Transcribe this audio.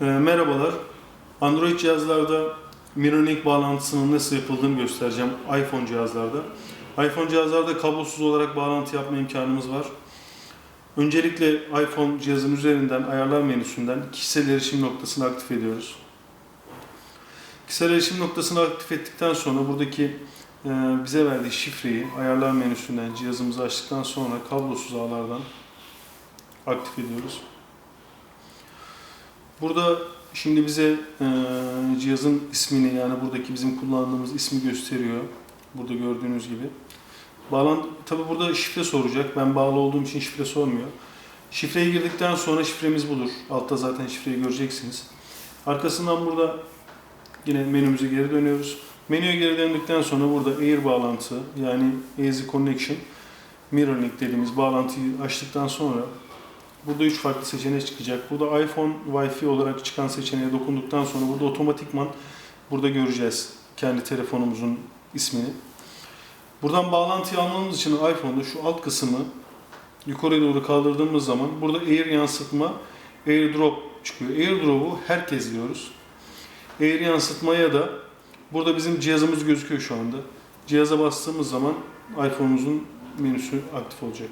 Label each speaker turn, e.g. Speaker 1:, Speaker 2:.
Speaker 1: Ee, merhabalar. Android cihazlarda Mirrorlink bağlantısının nasıl yapıldığını göstereceğim iPhone cihazlarda. iPhone cihazlarda kablosuz olarak bağlantı yapma imkanımız var. Öncelikle iPhone cihazın üzerinden ayarlar menüsünden kişisel erişim noktasını aktif ediyoruz. Kişisel erişim noktasını aktif ettikten sonra buradaki e, bize verdiği şifreyi ayarlar menüsünden cihazımızı açtıktan sonra kablosuz ağlardan aktif ediyoruz. Burada şimdi bize e, cihazın ismini yani buradaki bizim kullandığımız ismi gösteriyor. Burada gördüğünüz gibi. Bağlantı tabi burada şifre soracak. Ben bağlı olduğum için şifre sormuyor. Şifreyi girdikten sonra şifremiz budur. Altta zaten şifreyi göreceksiniz. Arkasından burada yine menümüze geri dönüyoruz. Menüye geri döndükten sonra burada Air bağlantı yani Easy Connection Mirrorlink dediğimiz bağlantıyı açtıktan sonra Burada üç farklı seçenek çıkacak. Burada iPhone Wi-Fi olarak çıkan seçeneğe dokunduktan sonra burada otomatikman burada göreceğiz kendi telefonumuzun ismini. Buradan bağlantıyı almamız için iPhone'da şu alt kısmı yukarı doğru kaldırdığımız zaman burada Air yansıtma, AirDrop çıkıyor. AirDrop'u herkes diyoruz. Air yansıtmaya da burada bizim cihazımız gözüküyor şu anda. Cihaza bastığımız zaman iPhone'umuzun menüsü aktif olacak.